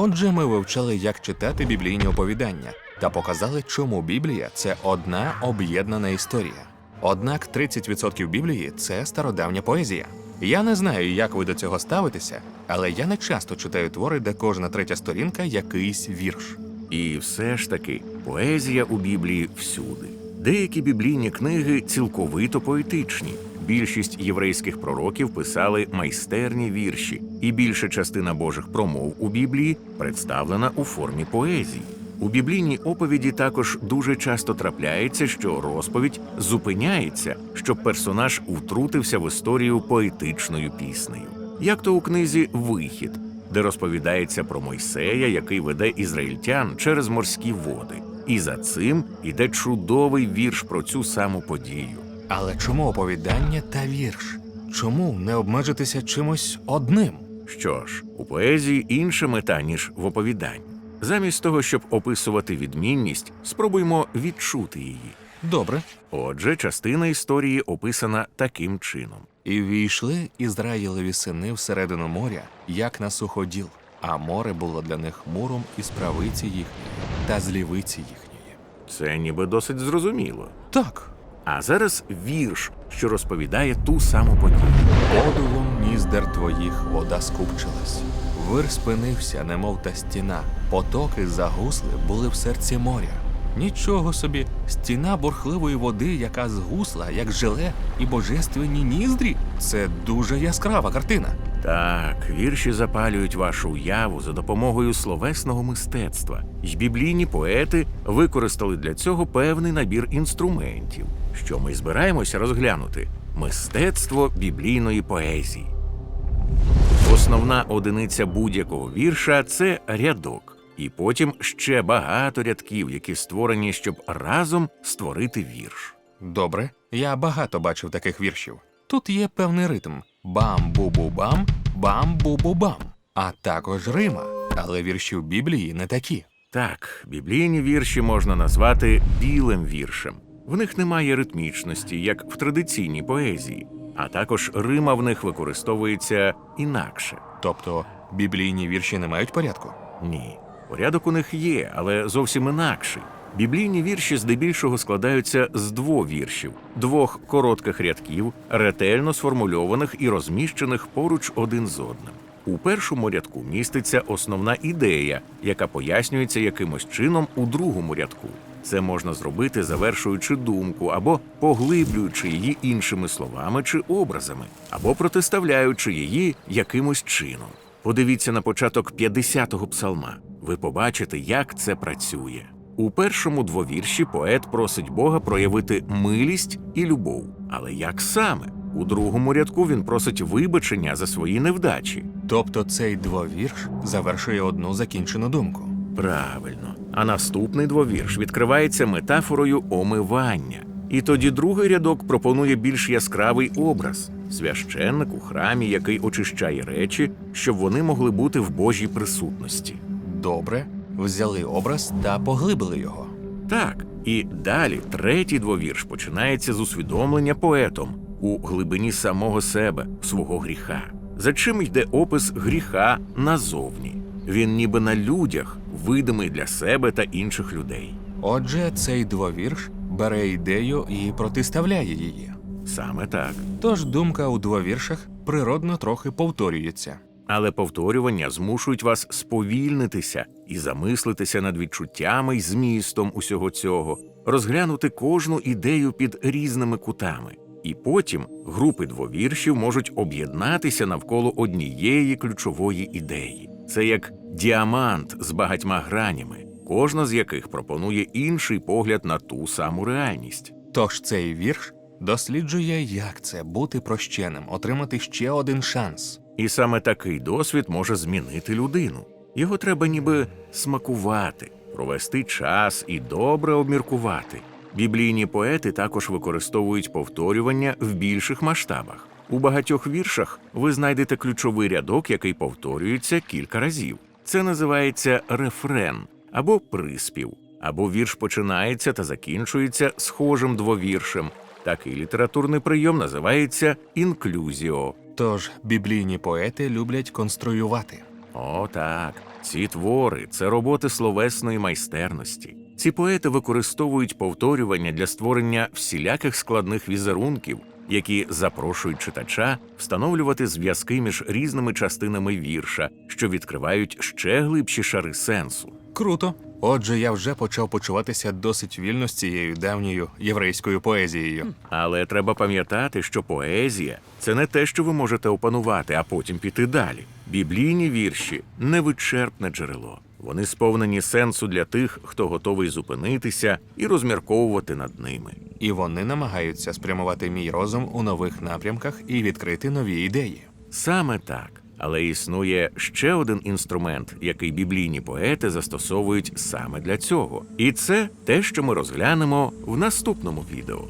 Отже, ми вивчали, як читати біблійні оповідання та показали, чому Біблія це одна об'єднана історія. Однак 30% Біблії це стародавня поезія. Я не знаю, як ви до цього ставитеся, але я не часто читаю твори, де кожна третя сторінка якийсь вірш. І все ж таки, поезія у Біблії всюди. Деякі біблійні книги цілковито поетичні. Більшість єврейських пророків писали майстерні вірші, і більша частина Божих промов у Біблії представлена у формі поезії. У біблійній оповіді також дуже часто трапляється, що розповідь зупиняється, щоб персонаж втрутився в історію поетичною піснею. Як то у книзі Вихід, де розповідається про Мойсея, який веде ізраїльтян через морські води. І за цим іде чудовий вірш про цю саму подію. Але чому оповідання та вірш? Чому не обмежитися чимось одним? Що ж, у поезії інша мета, ніж в оповіданні. Замість того, щоб описувати відмінність, спробуймо відчути її. Добре. Отже, частина історії описана таким чином. І війшли Ізраїлеві сини всередину моря, як на суходіл, а море було для них муром із правиці їхньої та з лівиці їхньої. Це ніби досить зрозуміло. Так, А зараз вірш, що розповідає ту саму подію. подувом ніздер твоїх вода скупчилась. Вир спинився, немов та стіна. Потоки загусли були в серці моря. Нічого собі, стіна бурхливої води, яка згусла, як желе, і божественні ніздрі. Це дуже яскрава картина. Так, вірші запалюють вашу уяву за допомогою словесного мистецтва, й біблійні поети використали для цього певний набір інструментів, що ми збираємося розглянути мистецтво біблійної поезії. Основна одиниця будь-якого вірша це рядок, і потім ще багато рядків, які створені, щоб разом створити вірш. Добре, я багато бачив таких віршів. Тут є певний ритм: бам-бу-бу-бам, бам-бу-бу-бам, а також рима. Але вірші в Біблії не такі. Так, біблійні вірші можна назвати білим віршем. В них немає ритмічності, як в традиційній поезії, а також рима в них використовується інакше. Тобто біблійні вірші не мають порядку. Ні, порядок у них є, але зовсім інакший. Біблійні вірші здебільшого складаються з двох віршів, двох коротких рядків, ретельно сформульованих і розміщених поруч один з одним. У першому рядку міститься основна ідея, яка пояснюється якимось чином у другому рядку. Це можна зробити, завершуючи думку або поглиблюючи її іншими словами чи образами, або протиставляючи її якимось чином. Подивіться на початок 50-го псалма. Ви побачите, як це працює. У першому двовірші поет просить Бога проявити милість і любов. Але як саме? У другому рядку він просить вибачення за свої невдачі. Тобто цей двовірш завершує одну закінчену думку. Правильно. А наступний двовірш відкривається метафорою омивання. І тоді другий рядок пропонує більш яскравий образ священник у храмі, який очищає речі, щоб вони могли бути в Божій присутності. Добре, взяли образ та поглибили його. Так, і далі третій двовірш починається з усвідомлення поетом у глибині самого себе, свого гріха. За чим йде опис гріха назовні? Він ніби на людях, видимий для себе та інших людей. Отже, цей двовірш бере ідею і протиставляє її. Саме так. Тож думка у двовіршах природно трохи повторюється. Але повторювання змушують вас сповільнитися і замислитися над відчуттями й змістом усього цього, розглянути кожну ідею під різними кутами. І потім групи двовіршів можуть об'єднатися навколо однієї ключової ідеї. Це як діамант з багатьма гранями, кожна з яких пропонує інший погляд на ту саму реальність. Тож цей вірш досліджує, як це бути прощеним, отримати ще один шанс. І саме такий досвід може змінити людину. Його треба ніби смакувати, провести час і добре обміркувати. Біблійні поети також використовують повторювання в більших масштабах. У багатьох віршах ви знайдете ключовий рядок, який повторюється кілька разів. Це називається рефрен або приспів, або вірш починається та закінчується схожим двовіршем. Такий літературний прийом називається інклюзіо. Тож біблійні поети люблять конструювати. О, так. Ці твори це роботи словесної майстерності. Ці поети використовують повторювання для створення всіляких складних візерунків, які запрошують читача встановлювати зв'язки між різними частинами вірша, що відкривають ще глибші шари сенсу. Круто. Отже, я вже почав почуватися досить вільно з цією давньою єврейською поезією. Але треба пам'ятати, що поезія це не те, що ви можете опанувати, а потім піти далі. Біблійні вірші невичерпне джерело. Вони сповнені сенсу для тих, хто готовий зупинитися і розмірковувати над ними. І вони намагаються спрямувати мій розум у нових напрямках і відкрити нові ідеї. Саме так. Але існує ще один інструмент, який біблійні поети застосовують саме для цього. І це те, що ми розглянемо в наступному відео.